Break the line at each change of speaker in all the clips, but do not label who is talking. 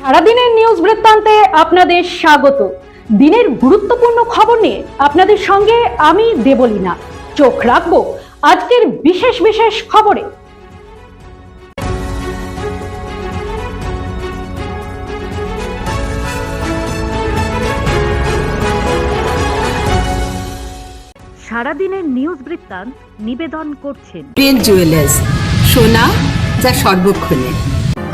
সারাদিনের নিউজ বৃত্তান্তে আপনাদের স্বাগত। দিনের গুরুত্বপূর্ণ খবর নিয়ে আপনাদের সঙ্গে আমি দেবলীনা। চোখ রাখব আজকের বিশেষ বিশেষ খবরে। সারাদিনের নিউজ বৃত্তান্ত নিবেদন করছেন।
জুয়েলার্স সোনা যা সর্বক্ষণে।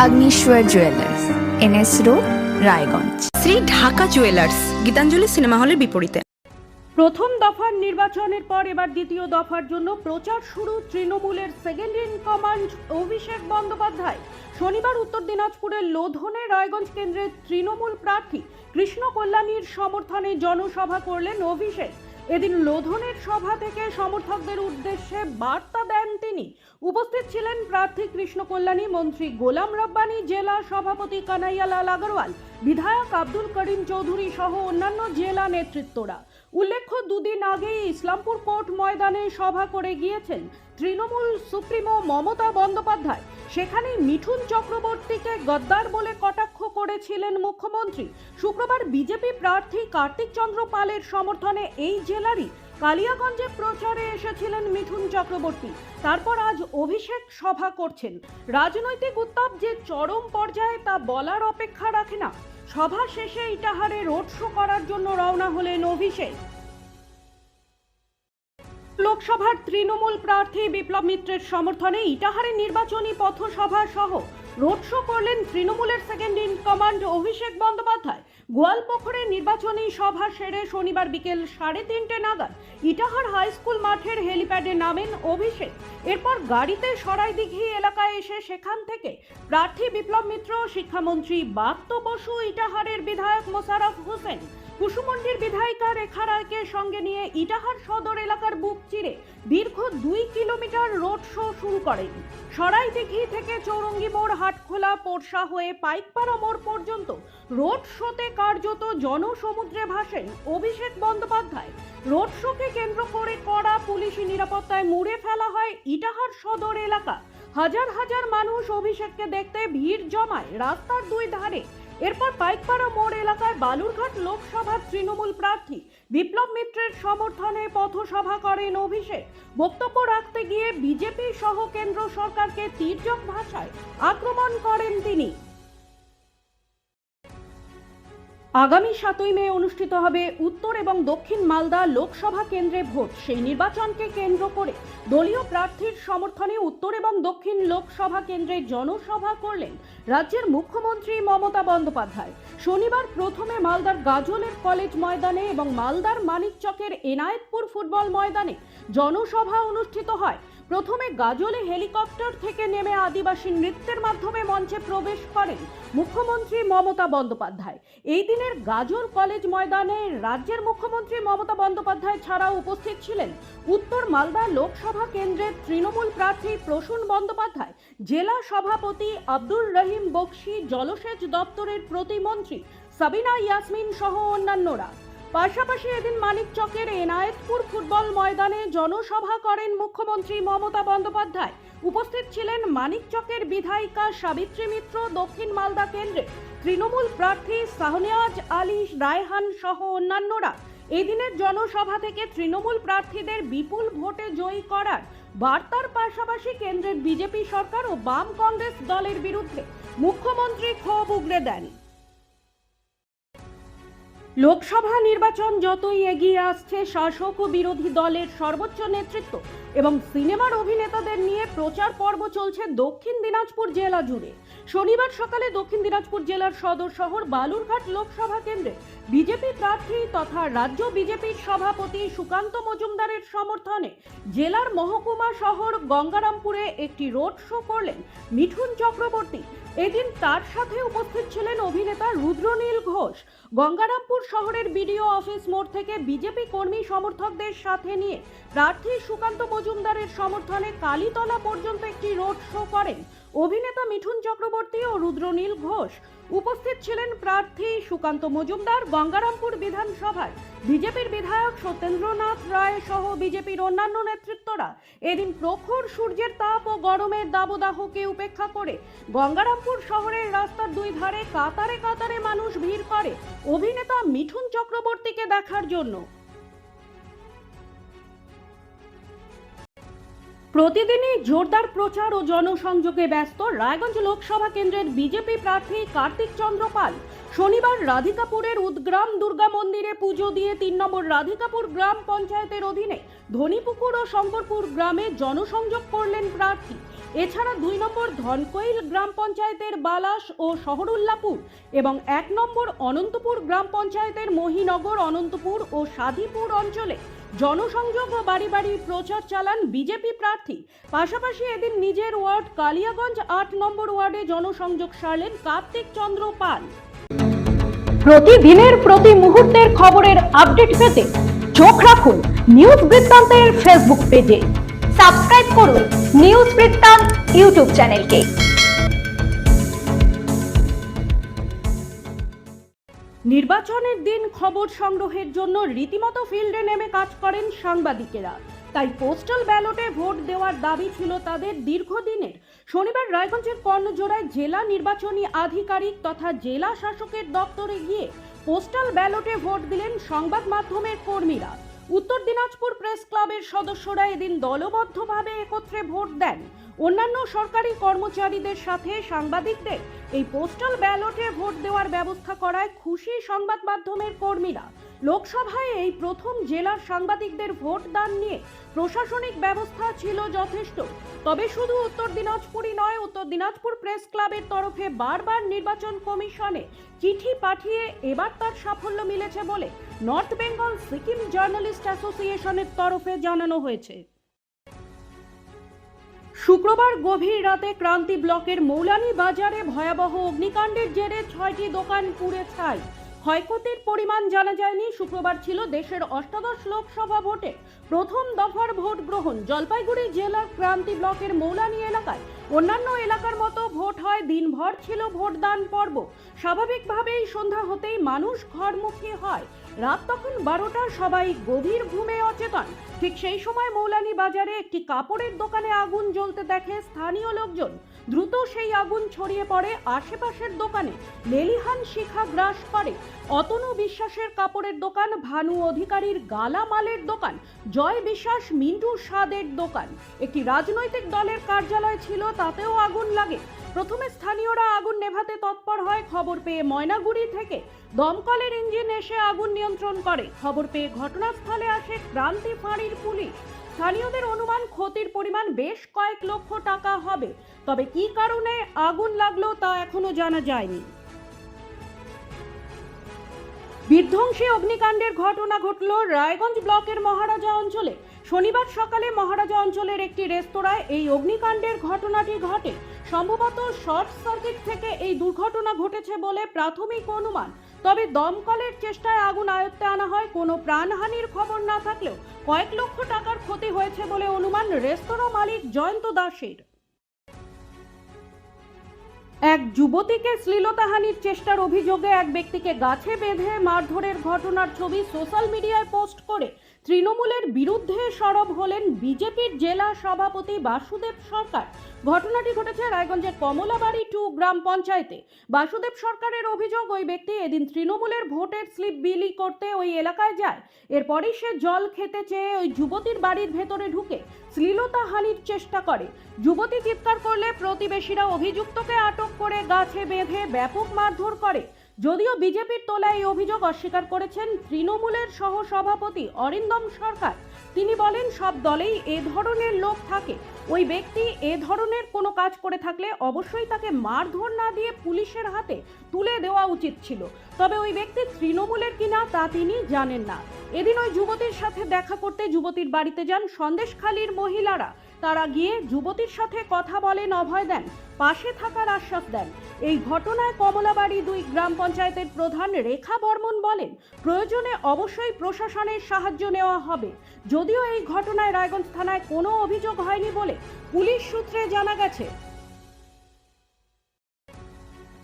Agnishwar jewellers NS road Raiganj.
Shri Dhaka jewellers Gitanjali cinema হলের বিপরীতে।
প্রথম দফার নির্বাচনের পর এবার দ্বিতীয় দফার জন্য প্রচার শুরু তৃণমূলের second in command Abhishek Bandyopadhyay. শনিবার উত্তর দিনাজপুরের লোধনে রায়গঞ্জ কেন্দ্রের তৃণমূল প্রার্থী কৃষ্ণ কল্যাণীর সমর্থনে জনসভা করলেন অভিষেক। এদিন লোধনের সভা থেকে সমর্থকদের উদ্দেশ্যে বার্তা দেন তিনি। উপস্থিত ছিলেন প্রার্থী কৃষ্ণ কল্যাণী, মন্ত্রী গোলাম রব্বানি, জেলা সভাপতি কানাইয়ালাল আগরওয়াল, বিধায়ক আব্দুল করিম চৌধুরী সহ অন্যান্য জেলা নেতৃত্বরা। উল্লেখ্য, দুদিন আগেই ইসলামপুর কোর্ট ময়দানে সভা করে গিয়েছেন তৃণমূল সুপ্রিমো মমতা বন্দ্যোপাধ্যায়। সেখানে মিঠুন চক্রবর্তীকে গদ্দার বলে কটাক্ষ করেছিলেন মুখ্যমন্ত্রী। শুক্রবার বিজেপি প্রার্থী কার্তিক চন্দ্র পালের সমর্থনে এই জেলারই কালিয়াগঞ্জে প্রচারে এসেছিলেন মিঠুন চক্রবর্তী। তারপর আজ অভিষেক সভা করছেন। রাজনৈতিক উত্তাপ যে চরম পর্যায়ে তা বলার অপেক্ষা রাখে না। সভা শেষে ইটাহারে রোড শো করার জন্য রওনা হলেন অভিষেক। লোকসভার তৃণমূল প্রার্থী বিপ্লব মিত্রের সমর্থনে ইটাহারে নির্বাচনী পথসভা সহ রোড শো করলেন তৃণমূলের second in command Abhishek Bandyopadhyay. গোয়ালপোখরে নির্বাচনী সভা সেরে শনিবার বিকেল সাড়ে তিনটে নাগাদ ইটাহার হাই স্কুল মাঠের হেলিপ্যাডে নামেন অভিষেক। এরপর গাড়িতে সরাইদিঘি এলাকায় এসে সেখান থেকে প্রার্থী বিপ্লব মিত্র, শিক্ষামন্ত্রী বাপ্ত বসু, ইটাহারের বিধায়ক মোশারফ হোসেন কুসুমন্ডির বিধায়িকা রেখা রায়কে সঙ্গে নিয়ে ইটাহার সদর এলাকার বুক চিরে দীর্ঘ দুই কিলোমিটার রোড শো শুরু করেন। সরাইদিঘি থেকে চৌরঙ্গি মোড় হাটখোলা পোরশা হয়ে পাইকপাড়া মোড় পর্যন্ত রোড শোতে কার্যত জনসমুদ্রে ভাসেন অভিষেক বন্দ্যোপাধ্যায়। রোড শোকে কেন্দ্র করে কড়া পুলিশি নিরাপত্তায় মুড়ে ফেলা হয় ইটাহার সদর এলাকা। হাজার হাজার মানুষ অভিষেককে দেখতে ভিড় জমায় রাস্তার দুই ধারে। এরপর পাইকপাড়া মোড় এলাকায় বালুরঘাট লোকসভার তৃণমূল প্রার্থী বিপ্লব মিত্রের সমর্থনে পথসভা করেন অভিষেক। বক্তব্য রাখতে গিয়ে বিজেপি সহ কেন্দ্র সরকারকে তীর্যক ভাষায় আক্রমণ করেন তিনি। আগামী সাতই মে অনুষ্ঠিত হবে উত্তর এবং দক্ষিণ মালদা লোকসভা কেন্দ্রে ভোট। সেই নির্বাচনকে কেন্দ্র করে দলীয় প্রার্থীর সমর্থনে উত্তর এবং দক্ষিণ লোকসভা কেন্দ্রে জনসভা করলেন রাজ্যের মুখ্যমন্ত্রী মমতা বন্দ্যোপাধ্যায়। শনিবার প্রথমে মালদার গাজলের কলেজ ময়দানে এবং মালদার মানিকচকের এনায়েতপুর ফুটবল ময়দানে জনসভা অনুষ্ঠিত হয়। প্রথমে গাজলে হেলিকপ্টার থেকে নেমে আদিবাসী নৃত্যের মাধ্যমে মঞ্চে প্রবেশ করেন মুখ্যমন্ত্রী মমতা বন্দ্যোপাধ্যায়। এই দিনের গাজল কলেজ ময়দানে রাজ্যের মুখ্যমন্ত্রী মমতা বন্দ্যোপাধ্যায় ছাড়াও উপস্থিত ছিলেন উত্তর মালদা লোকসভা কেন্দ্রের তৃণমূল প্রার্থী প্রসূন বন্দ্যোপাধ্যায়, জেলা সভাপতি আব্দুর রহিম বক্সি, জলসেচ দপ্তরের প্রতিমন্ত্রী সাবিনা ইয়াসমিন সহ অন্যান্যরা। পাশাপাশি এদিন মানিকচকের এনায়েতপুর ফুটবল ময়দানে জনসভা করেন মুখ্যমন্ত্রী মমতা বন্দ্যোপাধ্যায়। উপস্থিত ছিলেন মানিকচকের বিধায়িকা সাবিত্রী মিত্র, দক্ষিণ মালদা কেন্দ্রে তৃণমূল প্রার্থী সাহনিয়াজ আলী, রায়হান সহ অন্যান্যরা। এদিনের জনসভা থেকে তৃণমূল প্রার্থীদের বিপুল ভোটে জয়ী করার বার্তার পাশাপাশি কেন্দ্রের বিজেপি সরকার ও বাম কংগ্রেস দলের বিরুদ্ধে মুখ্যমন্ত্রী ক্ষোভ উগরে দেন। লোকসভা নির্বাচন যতই এগিয়ে আসছে, শাসক ও বিরোধী দলের সর্বোচ্চ নেতৃত্ব এবং সিনেমার অভিনেতাদের নিয়ে প্রচার পর্ব চলছে দক্ষিণ দিনাজপুর জেলা জুড়ে। শনিবার সকালে দক্ষিণ দিনাজপুর জেলার সদর শহর বালুরঘাট লোকসভা কেন্দ্রে বিজেপি প্রার্থী তথা রাজ্য বিজেপির সভাপতি সুকান্ত মজুমদারের সমর্থনে জেলার মহকুমা শহর গঙ্গারামপুরে একটি রোড শো করলেন মিঠুন চক্রবর্তী। এদিন তার সাথে উপস্থিত ছিলেন অভিনেতা রুদ্রনীল ঘোষ। গঙ্গারামপুর শহরের বিডিও অফিস মোড় থেকে বিজেপি কর্মী সমর্থকদের সাথে নিয়ে প্রার্থী সুকান্ত মজুমদারের সমর্থনে কালীতলা পর্যন্ত একটি রোড শো করেন অভিনেতা মিঠুন চক্রবর্তী ও রুদ্রনীল ঘোষ উপস্থিত ছিলেন প্রার্থী সুকান্ত মজুমদার গঙ্গারামপুর বিধানসভার বিজেপির বিধায়ক সত্যেন্দ্রনাথ রায় সহ বিজেপির অন্যান্য নেতৃত্বরা এদিন প্রখর সূর্যের তাপ ও গরমের দাবদাহকে উপেক্ষা করে গঙ্গারামপুর শহরের রাস্তার দুই ধারে কাতারে কাতারে মানুষ ভিড় করে অভিনেতা মিঠুন চক্রবর্তীকে দেখার জন্য। প্রতিদিনই জোরদার প্রচার ও জনসংযোগে ব্যস্ত রায়গঞ্জ লোকসভা কেন্দ্রের বিজেপি প্রার্থী কার্তিক চন্দ্র পাল শনিবার রাধিকাপুরের উদ্গ্রাম দুর্গা মন্দিরে পুজো দিয়ে তিন নম্বর রাধিকাপুর গ্রাম পঞ্চায়েতের অধীনে ধনীপুকুর ও শঙ্করপুর গ্রামে জনসংযোগ করলেন প্রার্থী। এছাড়া দুই নম্বর ধনকৈল গ্রাম পঞ্চায়েতের বালাস ও শহরুল্লাপুর এবং এক নম্বর অনন্তপুর গ্রাম পঞ্চায়েতের মহিনগর, অনন্তপুর ও সাদিপুর অঞ্চলে জনসংযোগ ও বাড়ি বাড়ি প্রচার চালান বিজেপি প্রার্থী। পাশাপাশি এদিন নিজের ওয়ার্ড কালিয়াগঞ্জ আট নম্বর ওয়ার্ডে জনসংযোগ সারলেন কার্তিক চন্দ্র পাল। প্রতিদিনের প্রতি মুহূর্তের খবরের আপডেট পেতে চোখ রাখুন নিউজ বৃত্তান্তের ফেসবুক পেজে।
সাবস্ক্রাইব করুন নিউজ বৃত্তান্ত ইউটিউব চ্যানেলকে।
নির্বাচনের দিন খবর সংগ্রহের জন্য রীতিমতো ফিল্ডে নেমে কাজ করেন সাংবাদিকেরা। তাই পোস্টাল ব্যালটে ভোট দেওয়ার দাবি ছিল তাদের দীর্ঘদিনের। শনিবার রায়গঞ্জের কর্ণজোড়ায় জেলা নির্বাচনী আধিকারিক তথা জেলা শাসকের দপ্তরে গিয়ে পোস্টাল ব্যালটে ভোট দিলেন সংবাদ মাধ্যমের কর্মীরা। উত্তর দিনাজপুর প্রেস ক্লাবের সদস্যরা এদিন দলবদ্ধভাবে একত্রে ভোট দেন। অন্যান্য সরকারি কর্মচারীদের সাথে সাংবাদিকদের এই পোস্টাল ব্যালটে ভোট দেওয়ার ব্যবস্থা করায় খুশি সংবাদ মাধ্যমের কর্মীরা। লোকসভায় এই প্রথম জেলার সাংবাদিকদের ভোট দান নিয়ে প্রশাসনিক ব্যবস্থা ছিল যথেষ্ট। তবে শুধু উত্তর দিনাজপুরই নয়, উত্তর দিনাজপুর প্রেস ক্লাবের তরফে বারবার নির্বাচন কমিশনে চিঠি পাঠিয়ে এবার তার সাফল্য মিলেছে বলে নর্থ বেঙ্গল সিকিম জার্নালিস্ট অ্যাসোসিয়েশনের তরফে জানানো হয়েছে। শুক্রবার গভীর রাতে ক্রান্তি ব্লকের মৌলানি বাজারে ভয়াবহ অগ্নিকাণ্ডের জেরে ছয়টি দোকান পুড়ে ছাই। ক্ষয়ক্ষতির পরিমাণ জানা যায়নি। শুক্রবার ছিল দেশের অষ্টাদশ লোকসভা ভোটে। প্রথম দফার ভোট গ্রহণ জলপাইগুড়ি জেলার ক্রান্তি ব্লকের মৌলানি এলাকায়। অন্যান্য এলাকার মতো ভোট হয়, দিনভর ছিল ভোটদান পর্ব। স্বাভাবিকভাবেই সন্ধ্যা হতেই মানুষ ঘরমুখী হয়। রাত তখন বারোটা, সবাই গভীর ঘুমে অচেতন। ঠিক সেই সময় মৌলানি বাজারে একটি কাপড়ের দোকানে আগুন জ্বলতে দেখে স্থানীয় লোকজন। দ্রুত সেই আগুন ছড়িয়ে পড়ে আশেপাশের দোকানে। লেলিহান শিখা গ্রাস করে। অতনু বিশ্বাসের কাপড়ের দোকান, ভানু অধিকারীর গালা মালের দোকান, জয় বিশ্বাস, মিন্টু সাদের দোকান। একটি রাজনৈতিক দলের কার্যালয় ছিল, তাতেও আগুন লাগে। প্রথমে স্থানীয়রা আগুন নেভাতে তৎপর হয়, খবর পেয়ে ময়নাগুড়ি থেকে দমকলের ইঞ্জিন এসে আগুন নিয়ন্ত্রণ করে। খবর পেয়ে ঘটনাস্থলে আসে ক্রান্তি ফাঁড়ির পুলিশ। স্থানীয়দের অনুমান, ক্ষতির পরিমাণ বেশ কয়েক লক্ষ টাকা হবে। তবে কী কারণে আগুন লাগল তা এখনও জানা যায়নি। বিধ্বংসী অগ্নিকাণ্ডের ঘটনা ঘটল রায়গঞ্জ ব্লকের মহারাজা অঞ্চলে। শনিবার সকালে মহারাজা অঞ্চলের একটি রেস্তোরাঁয় এই অগ্নিকাণ্ডের ঘটনাটি ঘটে। সম্ভবত শর্ট সার্কিট থেকে এই দুর্ঘটনা ঘটেছে বলে প্রাথমিক অনুমান। তবে দমকলের চেষ্টায় আগুন আয়ত্তে আনা হয়, কোনো প্রাণহানির খবর না থাকলেও কয়েক লক্ষ টাকার ক্ষতি হয়েছে বলে অনুমান রেস্তোরাঁ মালিক জয়ন্ত দাসের। এক যুবতীকে শ্লীলতাহানির চেষ্টার অভিযোগে এক ব্যক্তিকে গাছে বেঁধে মারধরের ঘটনার ছবি সোশ্যাল মিডিয়ায় পোস্ট করে তৃণমূলের বিরুদ্ধে সরব হলেন বিজেপির জেলা সভাপতি বাসুদেব সরকার। ঘটনাটি ঘটেছে রায়গঞ্জের কমলাবাড়ি টু গ্রাম পঞ্চায়েতে। বাসুদেব সরকারের অভিযোগ, ওই ব্যক্তি এদিন তৃণমূলের ভোটের স্লিপ বিলি করতে ওই এলাকায় যায়। এরপরই সে জল খেতে চেয়ে ওই যুবতীর বাড়ির ভেতরে ঢুকে শ্লীলতা হানির চেষ্টা করে। যুবতী চিৎকার করলে প্রতিবেশীরা অভিযুক্তকে আটক করে গাছে বেঁধে ব্যাপক মারধর করে। যদিও বিজেপির তোলা এই অভিযোগ অস্বীকার করেছেন তৃণমূলের সহ সভাপতি অরিন্দম সরকার। তিনি বলেন, সব দলেই এ ধরনের লোক থাকে। ওই ব্যক্তি এ ধরনের কোনো কাজ করে থাকলে অবশ্যই তাকে মারধর না দিয়ে পুলিশের হাতে তুলে দেওয়া উচিত ছিল। তবে ওই ব্যক্তি তৃণমূলের কিনা তা তিনি জানেন না। এদিন ওই যুবতীর সাথে দেখা করতে যুবতীর বাড়িতে যান সন্দেশখালীর মহিলারা। তারা গিয়ে যুবতীর সাথে কথা বলেন, অভয় দেন, পাশে থাকার আশ্বাস দেন। এই ঘটনায় কমলাবাড়ি দুই গ্রাম পঞ্চায়েতের প্রধান রেখা বর্মন বলেন, প্রয়োজনে অবশ্যই প্রশাসনের সাহায্য নেওয়া হবে। যদিও এই ঘটনায় রায়গঞ্জ থানায় কোনো অভিযোগ হয়নি বলে পুলিশ সূত্রে জানা গেছে।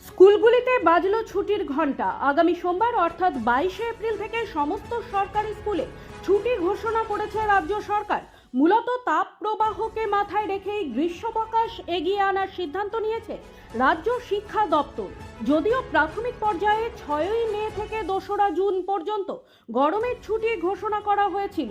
স্কুলগুলিতে বাজল ছুটির ঘণ্টা। আগামী সোমবার, অর্থাৎ বাইশে এপ্রিল থেকে সমস্ত সরকারি স্কুলে ছুটি ঘোষণা করেছে রাজ্য সরকার। মূলত তাপ প্রবাহকে মাথায় রেখেই গ্রীষ্মাবকাশ এগিয়ে আনার সিদ্ধান্ত নিয়েছে রাজ্য শিক্ষা দপ্তর। যদিও প্রাথমিক পর্যায়ে ছয়ই মে থেকে দোসরা জুন পর্যন্ত গরমের ছুটি ঘোষণা করা হয়েছিল।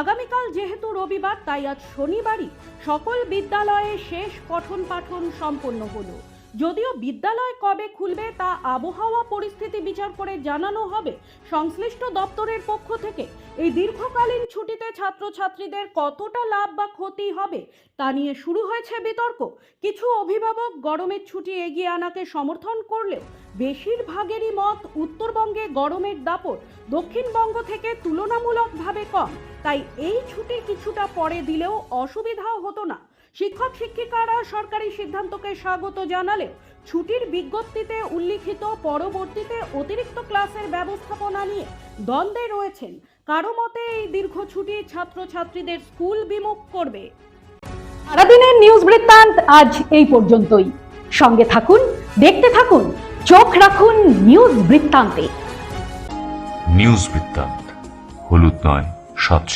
আগামীকাল যেহেতু রবিবার, তাই আজ শনিবারই সকল বিদ্যালয়ে শেষ পঠন পাঠন সম্পন্ন হলো। যদিও বিদ্যালয় কবে খুলবে তা আবহাওয়া পরিস্থিতি বিচার করে জানানো হবে সংশ্লিষ্ট দপ্তরের পক্ষ থেকে। এই দীর্ঘকালীন ছুটিতে ছাত্রছাত্রীদের কতটা লাভ বা ক্ষতি হবে তা নিয়ে শুরু হয়েছে বিতর্ক। কিছু অভিভাবক গরমের ছুটি এগিয়ে আনাকে সমর্থন করলেও বেশিরভাগেরই মত উত্তরবঙ্গে গরমের দাপট দক্ষিণবঙ্গ থেকে তুলনামূলকভাবে কম। তাই এই ছুটি কিছুটা পরে দিলেও অসুবিধাও হতো না। শিক্ষক শিক্ষিকারা সরকারি সিদ্ধান্তকে স্বাগত জানালেও ছুটির বিজ্ঞপ্তিতে উল্লিখিত পরবর্তীতে অতিরিক্ত ক্লাসের ব্যবস্থাপনা নিয়ে দ্বন্দ্বে রয়েছেন। কারও মতে এই দীর্ঘ ছুটি ছাত্রছাত্রীদের স্কুল বিমুখ করবে।
সারাদিনের নিউজ বৃত্তান্ত আজ এই পর্যন্তই। সঙ্গে থাকুন, দেখতে থাকুন, চোখ রাখুন নিউজ বৃত্তান্তে।
নিউজ বৃত্তান্ত, হলুদ নয় স্বচ্ছ